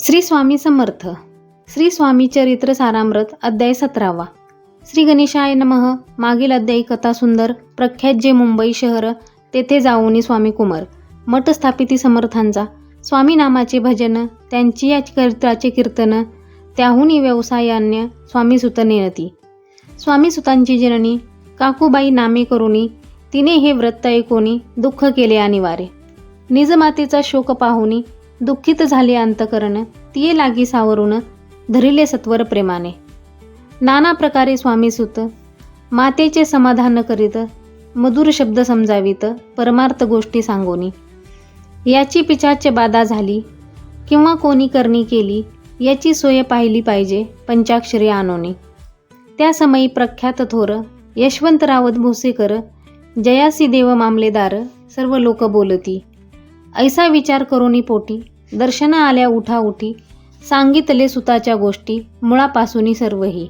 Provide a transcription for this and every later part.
श्री स्वामी समर्थ. श्री स्वामी चरित्र सारामृत अध्याय सतरावा. श्री गणेशाय नमः. मागील अध्यायी कथा सुंदर प्रख्यात जे मुंबई शहर तेथे जाऊनी स्वामी कुमार. मठ स्थापिती समर्थांचा. स्वामी नामाचे भजन त्यांची या चरित्राचे कीर्तन त्याहूनही व्यवसायान्य स्वामी सुत नेनती स्वामी सुतांची जननी काकूबाई नामे करुणी तिने हे व्रत ऐकोनी दुःख केले अनिवार्य. निजमातेचा शोक पाहुनी दुःखित झाले अंतकरण तिये लागी सावरून धरिले सत्वर प्रेमाने. नाना प्रकारे स्वामी सुत मातेचे समाधान करीत मधुर शब्द समजावीत परमार्थ गोष्टी सांगोनी. याची पिचाच बाधा झाली किंवा कोणी करणी केली याची सोय पाहिली पाहिजे पंचाक्षरी आणोनी. त्या समयी प्रख्यात थोर यशवंत रावत भोसेकर जयासी देव मामलेदार सर्व लोक बोलती. ऐसा विचार करूनी पोटी दर्शना आल्या उठा उठी सांगितले सुताच्या गोष्टी मुळापासूनी सर्वही.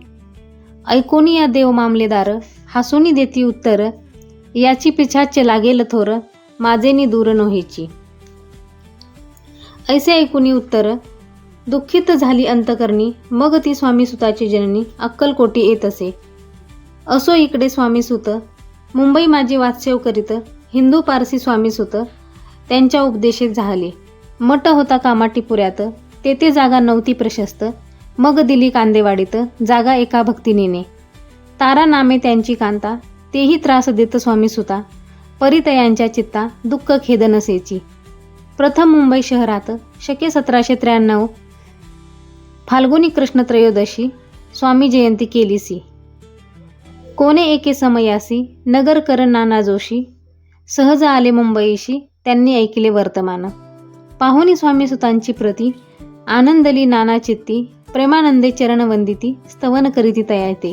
ऐकोनी या देव मामलेदार हसूनी देती उत्तर याची पिछाचे लागेल थोर माझेनी दूर नोहीची. ऐसे ऐकुनी उत्तर दुःखित झाली अंतकरणी मग ती स्वामी सुताची जननी अक्कलकोटी येत असे. असो इकडे स्वामी सुत मुंबई माझी वात्सेव करीत हिंदू पारसी स्वामी सुत त्यांच्या उपदेशेत झाले. मठ होता कामाटीपुऱ्यात तेथे जागा नव्हती प्रशस्त. मग दिली कांदेवाडीत. जागा एका भक्तिनीने. तारा नामे त्यांची कांता. तेही त्रास देत स्वामी सुता. परितयांच्या चित्ता दुःख खेद नसेची प्रथम मुंबई शहरात शके सतराशे त्र्याण्णव फाल्गुनी कृष्ण त्रयोदशी स्वामी जयंती केलीसी. कोणे एके समयासी नगर कर नाना जोशी सहज आले मुंबईशी त्यांनी ऐकले वर्तमान. पाहुनी स्वामी सुतांची प्रती आनंदली नाना चित्ती प्रेमानंदे चरणवंदिती स्तवन करीती तयाते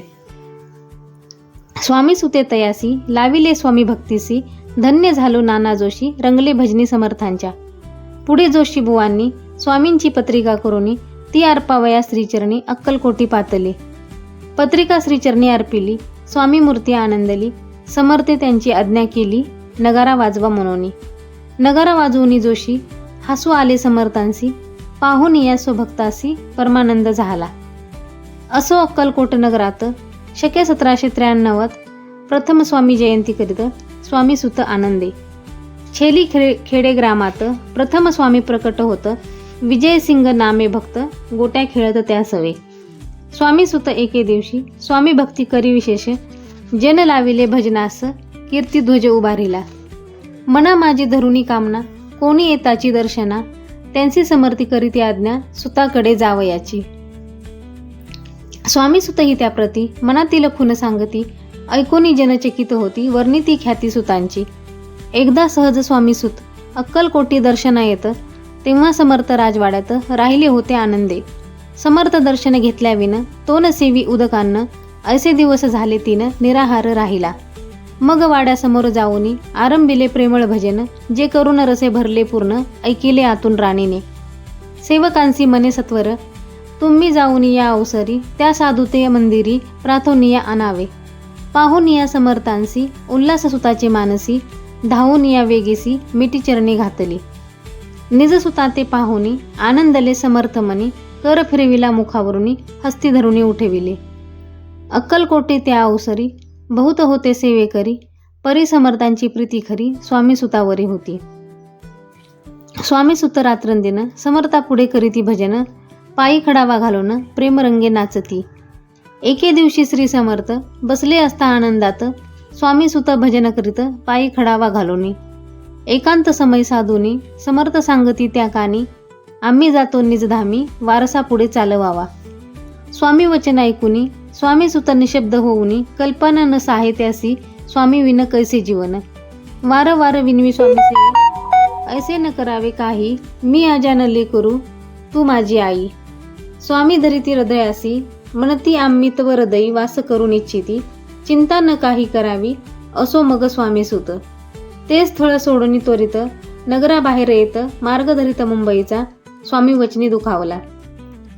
स्वामी सुते तयासी लाविले स्वामी भक्तीसी धन्य झालो नाना जोशी रंगले भजनी समर्थांच्या. पुढे जोशी बुवांनी स्वामींची पत्रिका करुनी ती अर्पावया श्रीचरणी अक्कलकोटी पातले. पत्रिका श्रीचरणी अर्पिली स्वामी मूर्ती आनंदली समर्थे त्यांची आज्ञा केली नगारा वाजवा म्हणून नगारा वाजवूनी जोशी हसू आले समर्थांसी पाहून या स्वभक्तासी परमानंद झाला. असो अक्कलकोट नगरात शक्य सतराशे त्र्याण्णवात प्रथम स्वामी जयंती करीत स्वामी सुत आनंदे. छेली खे खेडे ग्रामात प्रथम स्वामी प्रकट होत विजयसिंग नामे भक्त गोट्या खेळत त्या सवे. स्वामी सुत एके दिवशी स्वामी भक्ती करी विशेष जन लाविले भजनास कीर्तिध्वज उभारिला. मना माझी धरुणी कामना कोणी येताची दर्शना त्यांची समर्थी करीती आज्ञा सुताकडे जावयाची. स्वामी सुतही त्याप्रती मनातील खून सांगती ऐकोनी जनचकित होती वर्णिती ख्याती सुतांची. एकदा सहज स्वामी सुत अक्कलकोटी दर्शना येत तेव्हा समर्थ राजवाड्यात राहिले होते आनंदे. समर्थ दर्शन घेतल्याविन तो नसेवी सेवी उदकान्न ऐसे दिवस झाले तिनं निराहार राहिला. मग वाड्यासमोर जाऊनी आरंभिले प्रेमळ भजन जे करून रसे भरले पूर्ण ऐकिले आतून राणीने. सेवकांसी मने सत्वर तुम्ही जाऊन या अवसरी त्या साधुते मंदिरी प्राथोनिया आणावे. पाहून या समर्थांसी उल्हास सुताचे मानसी धावून या वेगेसी मिठी चरणी घातली. निजसुता ते पाहुनी आनंदले समर्थ मनी कर फिरविला मुखावरुनी हस्ती धरुनी उठविले. अक्कलकोटे त्या अवसरी बहुत होते सेवेकरी परी समर्थांची प्रीती खरी स्वामी सुतावरी होती. स्वामी सुत रात्रंदिन समर्था पुढे करीती भजन पायी खडावा घालून प्रेमरंगे नाचती. एके दिवशी श्री समर्थ बसले असता आनंदात स्वामी सुत भजन करीत पायी खडावा घालूनी एकांत समय साधूनी समर्थ सांगती त्या कानी आम्ही जातो निजधामी वारसा पुढे चालवावा. स्वामी वचन ऐकूनी स्वामी सुत निशब्द होऊनी कल्पना न साहित्यासी स्वामी विन कैसे जीवन? वारंवार विनवी स्वामी से ऐसे न करावे काही मी अजान ले करू तू माझी आई. स्वामी धरिती हृदयासी म्हणती आम्ही तव हृदयी वास करून इच्छिती चिंता न काही करावी असो मग स्वामी सुत. ते स्थळ सोडून त्वरित नगराबाहेर येत मार्ग धरित मुंबईचा स्वामी वचनी दुखावला.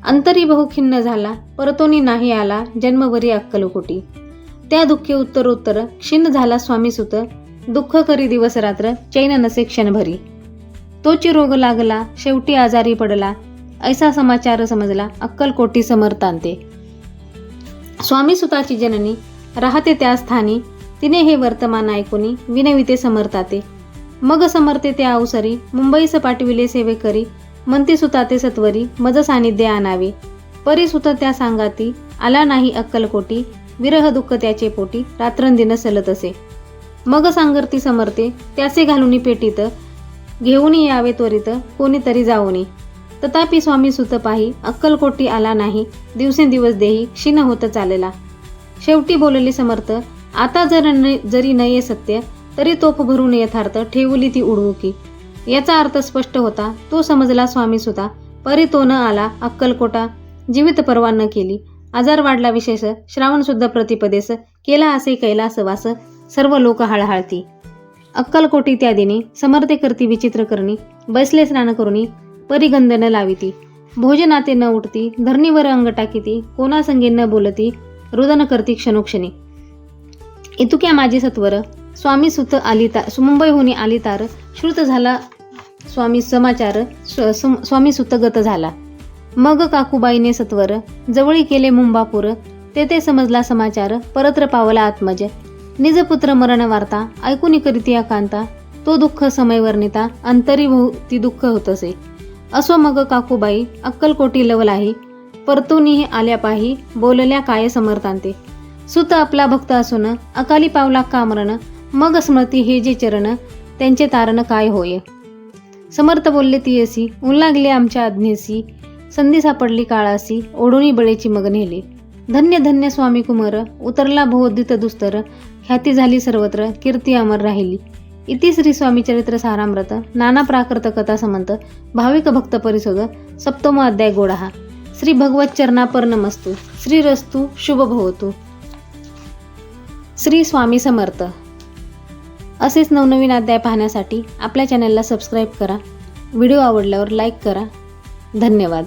अंतरी बहुखिन्न झाला परतोनी नाही आला जन्मभरी अक्कलकोटी. त्या दुःखे उत्तरोत्तर क्षीण झाला स्वामी सुत दुःख करी दिवस रात्र चैन नसे क्षणभरी. तोची रोग लागला शेवटी आजारी पडला ऐसा समाचार समजला अक्कलकोटी समर्थांते. स्वामी सुताची जननी राहते त्या स्थानी तिने हे वर्तमान ऐकुनी विनविते समर्थाते. मग समर्थे त्या अवसरी मुंबईस पाठविले सेवे करी म्हणती सुताते सत्वरी मज सानिध्य आणावे. परी सुत त्या सांगाती आला नाही अक्कलकोटी विरह दुःख त्याचे पोटी रात्रंदिन सलत असे. मग सांगरती समर्थे त्याचे घालुनी पेटीत घेऊन यावे त्वरित कोणीतरी जाऊनी. तथापि स्वामी सुत पाही अक्कलकोटी आला नाही दिवसेंदिवस देही क्षीण होत चालला. शेवटी बोलली समर्थ आता जर न जरी नये सत्य तरी तोफ भरून यथार्थ ठेवली ती उडवुकी. याचा अर्थ स्पष्ट होता. तो समजला स्वामी सुता परी तो न आला अक्कलकोटा जीवित परवा न केली. आजार वाढला विशेष. श्रावणसुद्धा प्रतिपदेस. केला असे कैलास वास. सर्व लोक हळहळती. अक्कलकोटी त्या दिनी समर्थे करती विचित्र करणी. बसले स्नान करुनी. परिगंधन लाविती. भोजनाते न उठती. धरणीवर अंग टाकीती. कोणासंगे न बोलती. रुदन करती क्षणोक्षणी. इतुक्या माझे सत्वर. स्वामी सुत होनी अलि तार. श्रुत झाला स्वामी समाचार स्व- स्वामी सुतगत झाला. मग काकूबाईने सत्वर जवळी केले मुंबापूर तेथे समजला समाचार परत्र पावला आत्मज. निजपुत्र मरण वार्ता ऐकून करीतिया कांता तो दुःख समय वर्णिता अंतरी ती दुःख होतसे. असो मग काकूबाई अक्कलकोटी लवलाही परतूनही आल्या पाही बोलल्या काय समर्थांते. सुत आपला भक्त असून अकाली पावला कामरण मग स्मृती हे जे चरण त्यांचे तारण काय होय? समर्थ बोलले ती असी ऊन लागले आमच्या आज्ञेसी संधी सापडली काळासी ओढूनी बळेची मग नेली धन्य धन्य स्वामी कुमार उतरला भोदित दुस्तर ख्याती झाली सर्वत्र कीर्ती अमर राहिली. इति श्री स्वामी चरित्र सारामृत नाना प्राकृत कथा समंत भाविक भक्त परिशोध सप्तम अध्याय गोडाहा. श्री भगवत चरणापर नमस्तू. श्री रस्तू शुभ भवतु. श्री स्वामी समर्थ. असेच नवनवीन अध्याय पाहण्यासाठी आपल्या चॅनलला सबस्क्राईब करा. व्हिडिओ आवडल्यावर लाईक करा. धन्यवाद.